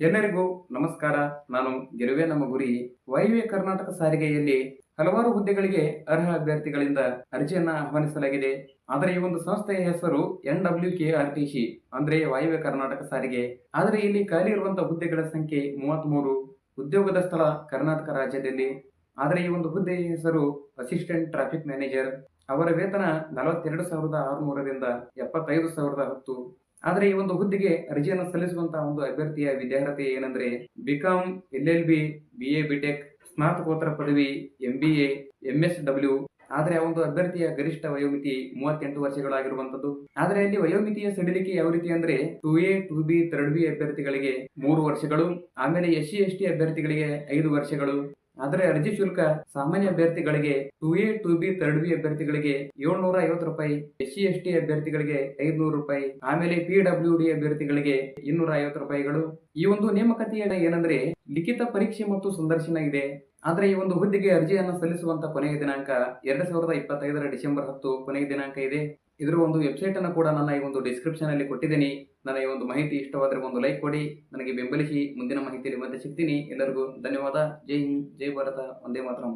ಎಲ್ಲರಿಗೂ ನಮಸ್ಕಾರ. ನಾನು ಗೆಲುವೆ ನಮ್ಮ ಗುರಿ. ವಾಯುವ್ಯ ಕರ್ನಾಟಕ ಸಾರಿಗೆಯಲ್ಲಿ ಹಲವಾರು ಹುದ್ದೆಗಳಿಗೆ ಅರ್ಹ ಅಭ್ಯರ್ಥಿಗಳಿಂದ ಅರ್ಜಿಯನ್ನ ಆಹ್ವಾನಿಸಲಾಗಿದೆ. ಆದರೆ ಈ ಒಂದು ಸಂಸ್ಥೆಯ ಹೆಸರು N W K R T C. ಅಂದ್ರೆ ವಾಯುವ್ಯ ಕರ್ನಾಟಕ ಸಾರಿಗೆ. ಆದರೆ ಇಲ್ಲಿ ಖಾಲಿ ಇರುವಂತಹ ಹುದ್ದೆಗಳ ಸಂಖ್ಯೆ ಮೂವತ್ಮೂರು. ಉದ್ಯೋಗದ ಸ್ಥಳ ಕರ್ನಾಟಕ ರಾಜ್ಯದಲ್ಲಿ. ಆದರೆ ಈ ಒಂದು ಹುದ್ದೆಯ ಹೆಸರು ಅಸಿಸ್ಟೆಂಟ್ ಟ್ರಾಫಿಕ್ ಮ್ಯಾನೇಜರ್. ಅವರ ವೇತನ ನಲವತ್ತೆರಡು ಸಾವಿರದ ಆರುನೂರರಿಂದ ಎಪ್ಪತ್ತೈದು ಸಾವಿರದ ಹತ್ತು. ಆದರೆ ಈ ಒಂದು ಹುದ್ದೆಗೆ ಅರ್ಜಿಯನ್ನು ಸಲ್ಲಿಸುವಂತಹ ಒಂದು ಅಭ್ಯರ್ಥಿಯ ವಿದ್ಯಾರ್ಹತೆ ಏನಂದ್ರೆ BCom L L B B A BTech ಸ್ನಾತಕೋತ್ತರ ಪದವಿ M B A S W ಆದರೆ ಆ ಒಂದು ಅಭ್ಯರ್ಥಿಯ ಗರಿಷ್ಠ ವಯೋಮಿತಿ ಮೂವತ್ತೆಂಟು ವರ್ಷಗಳಾಗಿರುವಂತದ್ದು ಆದರೆ ಅಲ್ಲಿ ವಯೋಮಿತಿಯ ಸಡಿಲಿಕೆ ಯಾವ ರೀತಿ ಅಂದ್ರೆ two A two B third B ಅಭ್ಯರ್ಥಿಗಳಿಗೆ ಮೂರು ವರ್ಷಗಳು, ಆಮೇಲೆ ಎಸ್ ಸಿ ಎಸ್ ಟಿ ಅಭ್ಯರ್ಥಿಗಳಿಗೆ ಐದು ವರ್ಷಗಳು ಆದರೆ ಅರ್ಜಿ ಶುಲ್ಕ ಸಾಮಾನ್ಯ ಅಭ್ಯರ್ಥಿಗಳಿಗೆ two A two B third B ಅಭ್ಯರ್ಥಿಗಳಿಗೆ ಏಳ್ನೂರ ಐವತ್ತು ರೂಪಾಯಿ ಎಸ್ ಸಿ ಎಸ್ ಟಿ ಅಭ್ಯರ್ಥಿಗಳಿಗೆ ಐದ್ನೂರು ರೂಪಾಯಿ, ಆಮೇಲೆ ಪಿ ಡಬ್ಲ್ಯೂ ಡಿ ಅಭ್ಯರ್ಥಿಗಳಿಗೆ ಇನ್ನೂರ ಐವತ್ತು ರೂಪಾಯಿಗಳು. ಈ ಒಂದು ನೇಮಕಾತಿಯ ಏನಂದ್ರೆ ಲಿಖಿತ ಪರೀಕ್ಷೆ ಮತ್ತು ಸಂದರ್ಶನ ಇದೆ. ಆದರೆ ಈ ಒಂದು ಹುದ್ದೆಗೆ ಅರ್ಜಿಯನ್ನು ಸಲ್ಲಿಸುವಂತ ಕೊನೆಯ ದಿನಾಂಕ ಎರಡ್ ಸಾವಿರದ ಇಪ್ಪತ್ತೈದರ ಡಿಸೆಂಬರ್ ಹತ್ತು ಕೊನೆಯ ದಿನಾಂಕ ಇದೆ. ಇದರ ಒಂದು ವೆಬ್ಸೈಟ್ ಅನ್ನು ಕೂಡ ನನ್ನ ಈ ಒಂದು ಡಿಸ್ಕ್ರಿಪ್ಷನ್ ಅಲ್ಲಿ ಕೊಟ್ಟಿದ್ದೀನಿ. ನನ್ನ ಈ ಒಂದು ಮಾಹಿತಿ ಇಷ್ಟವಾದರೆ ಒಂದು ಲೈಕ್ ಕೊಡಿ. ನನಗೆ ಬೆಂಬಲಿಸಿ ಮುಂದಿನ ಮಾಹಿತಿಯಲ್ಲಿ ಮತ್ತೆ ಸಿಗ್ತೀನಿ. ಎಲ್ಲರಿಗೂ ಧನ್ಯವಾದ. ಜೈ ಹಿಂದ್, ಜೈ ಭಾರತ. ಒಂದೇ ಮಾತರಂ.